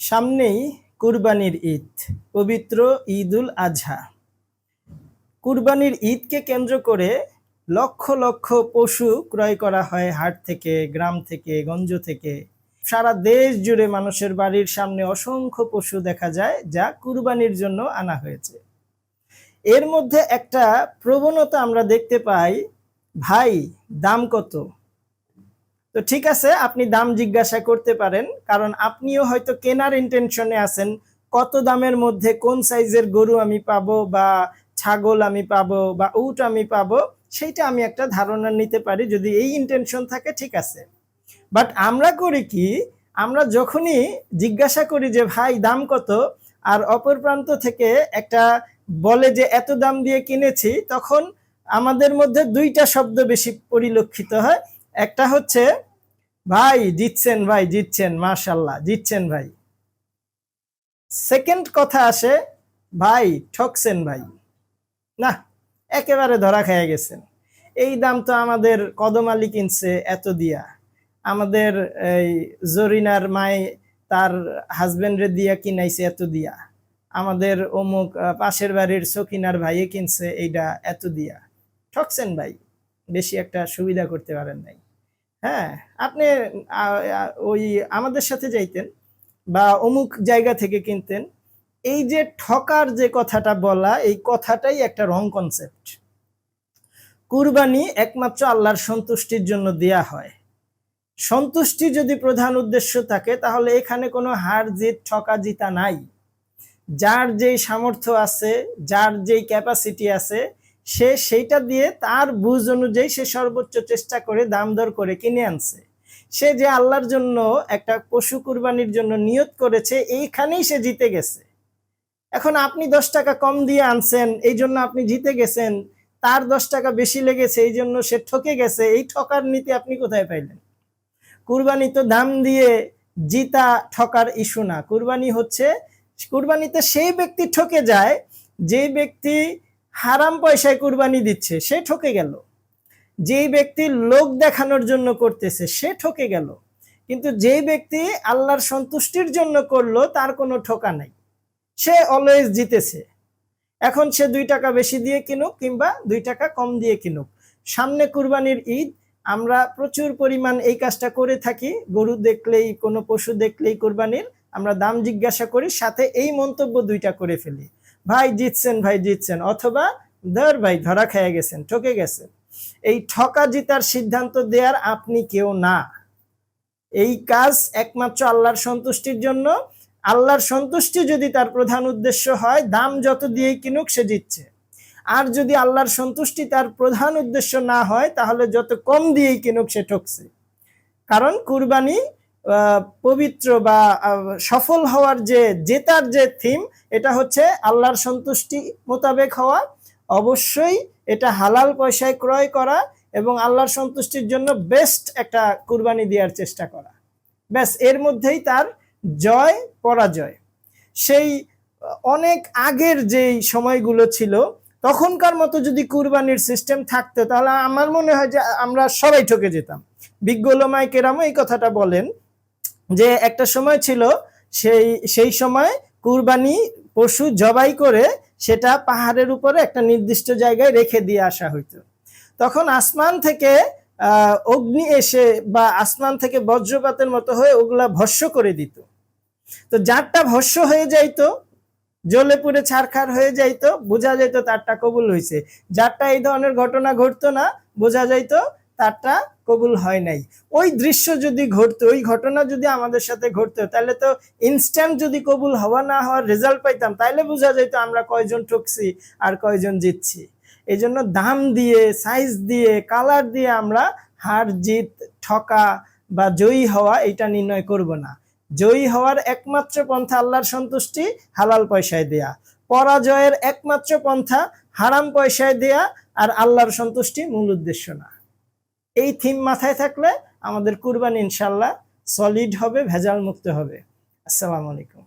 সামনেই কুরবানির ঈদ, পবিত্র ঈদুল আজহা। কুরবানির ঈদকে কেন্দ্র করে লক্ষ লক্ষ পশু ক্রয় করা হয় হাট থেকে, গ্রাম থেকে, গঞ্জ থেকে। সারা দেশ জুড়ে মানুষের বাড়ির সামনে অসংখ্য পশু দেখা যায় যা কুরবানির জন্য আনা হয়েছে। এর মধ্যে একটা প্রবণতা আমরা দেখতে পাই, ভাই, দাম কত? তো ঠিক আছে, আপনি দাম জিজ্ঞাসা করতে পারেন, কারণ আপনিও হয়তো কেনার ইন্টেনশনে আছেন, কত দামের মধ্যে কোন সাইজের গরু আমি পাবো বা ছাগল আমি পাবো বা উট আমি পাবো, সেইটা আমি একটা ধারণা নিতে পারি যদি এই ইন্টেনশন থাকে, ঠিক আছে। বাট আমরা করি কি, আমরা যখনই জিজ্ঞাসা করি যে, ভাই, দাম কত? আর অপর প্রান্ত থেকে একটা বলে যে, এত দাম দিয়ে কিনেছি, তখন আমাদের মধ্যে দুইটা শব্দ বেশি পরিলক্ষিত হয়। একটা হচ্ছে ভাই, জিতছেন ভাই, জিতছেন, মাশাল্লাহ, জিতছেন ভাই। সেকেন্ড কথা আসে, ভাই, ঠকছেন ভাই। না একেবারে ধরা খেয়ে গেছেন। এই দাম তো আমাদের কদম আলী কিনছে এত দিয়া। আমাদের এই জরিনার মায়ে তার হাজবেন্ডরে দিয়া কিনাইছে এত দিয়া। আমাদের অমুক পাশের বাড়ির সকিনার ভাইয়ে কিনছে এইটা এত দিয়া। ঠকছেন ভাই, বেশি একটা সুবিধা করতে পারেন নাই। হ্যাঁ আপনি ওই আমাদের সাথে যাইতেন বা অমুক জায়গা থেকে কিনতেন, এই যে ঠকার যে কথাটা বলা, এই কথাটাই একটা রং কনসেপ্ট কুরবানি একমাত্র আল্লাহর সন্তুষ্টির জন্য দেয়া হয়। সন্তুষ্টি যদি প্রধান উদ্দেশ্য থাকে, তাহলে এখানে কোনো হার, জিত, ঠকা, জিতা নাই। যার যেই সামর্থ্য আছে, যার যেই ক্যাপাসিটি আছে সে সেইটা দিয়ে তার বুঝ অনুযায়ী সে সর্বোচ্চ চেষ্টা করে দাম দর করে কিনে আনছে। সে যে আল্লাহর জন্য একটা পশু কুরবানির জন্য নিয়ত করেছে, এইখানেই সে জিতে গেছে। এখন আপনি দশ টাকা কম দিয়ে আনছেন, এই জন্য আপনি জিতে গেছেন, তার দশ টাকা বেশি লেগেছে, এই জন্য সে ঠকে গেছে, এই ঠকার নীতি আপনি কোথায় পাইলেন? কুরবানি তো দাম দিয়ে জিতা ঠকার ইস্যু না। কুরবানি হচ্ছে, কুরবানিতে সেই ব্যক্তি ঠকে যায়, যে ব্যক্তি হারাম পয়সায় কুরবানি দিচ্ছে, সে ঠকে গেল। যেই ব্যক্তি লোক দেখানোর জন্য করতেছে, সে ঠকে গেল। কিন্তু যেই ব্যক্তি আল্লাহর সন্তুষ্টির জন্য করল, তার কোনো ঠকা নাই। সে অলওয়েজ জিতেছে। এখন সে দুই টাকা বেশি দিয়ে কিনুক কিংবা দুই টাকা কম দিয়ে কিনুক। সামনে কুরবানির ঈদ, আমরা প্রচুর পরিমাণ এই কাজটা করে থাকি। গরু দেখলেই, কোনো পশু দেখলেই কুরবানির, আমরা দাম জিজ্ঞাসা করি, সাথে এই মন্তব্য দুইটা করে ফেলি। ভাই জিতছেন ভাই জিতছেন, অথবা ধর ভাই ধরা খেয়ে গেছেন, ঠকে গেছেন। এই ঠকা জিতার সিদ্ধান্ত দেওয়ার আপনি কেউ না। এই কাজ একমাত্র আল্লাহর সন্তুষ্টির জন্য। আল্লাহর সন্তুষ্টি যদি তার প্রধান উদ্দেশ্য হয়, দাম যত দিয়ে কিনুক সে জিতছে। আর যদি আল্লাহর সন্তুষ্টি তার প্রধান উদ্দেশ্য না হয়, তাহলে যত কম দিয়েই কিনুক সে ঠকছে। কারণ কুরবানি পবিত্র বা সফল হওয়ার যে জেতার যে থিম এটা হচ্ছে আল্লাহর সন্তুষ্টি মোতাবেক হওয়া। অবশ্যই এটা হালাল পয়সায় ক্রয় করা এবং আল্লাহর সন্তুষ্টির জন্য বেস্ট একটা কুরবানি দেওয়ার চেষ্টা করা। ব্যাস, এর মধ্যেই তার জয়, পরাজয়। সেই, অনেক আগের যেই সময়গুলো ছিল, তখনকার মতো যদি কুরবানির সিস্টেম থাকতো, তাহলে আমার মনে হয় যে আমরা সবাই ঠকে যেতাম। বিজ্ঞলমায় কেরামও এই কথাটা বলেন যে একটা সময় ছিল, সেই সেই সময় কুরবানি পশু জবাই করে সেটা পাহাড়ের উপরে একটা নির্দিষ্ট জায়গায় রেখে দিয়ে আসা হইতো। তখন আসমান থেকে অগ্নি এসে বা আসমান থেকে বজ্রপাতের মতো হয়ে ওগুলা ভস্য করে দিত। তো যারটা ভস্য হয়ে যাইতো, জ্বলে পুড়ে ছারখার হয়ে যাইতো, বোঝা যাইতো তারটা কবুল হয়েছে যারটা এই ধরনের ঘটনা ঘটতো না, বোঝা যাইতো তারটা কবুল হয় নাই। ওই দৃশ্য যদি ঘটতো, ওই ঘটনা যদি আমাদের সাথে ঘটতো, তাহলে তো ইনস্ট্যান্ট যদি কবুল হওয়া না হওয়ার রেজাল্ট পাইতাম তাইলে বোঝা যাইতো আমরা কয়জন ঠকছি আর কয়জন জিতছি। এই জন্য দাম দিয়ে সাইজ দিয়ে কালার দিয়ে আমরা হার, জিত, ঠকা বা জয়ী হওয়া এটা নির্ণয় করব না। জয়ী হওয়ার একমাত্র পন্থা আল্লাহর সন্তুষ্টি, হালাল পয়সায় দেয়া। পরাজয়ের একমাত্র পন্থা, হারাম পয়সায় দেয়া আর আল্লাহর সন্তুষ্টি মূল উদ্দেশ্য না। এই থিম মাথায় থাকলে আমাদের কুরবানি ইনশাল্লাহ সলিড হবে ভেজাল মুক্ত হবে। আসসালামু আলাইকুম।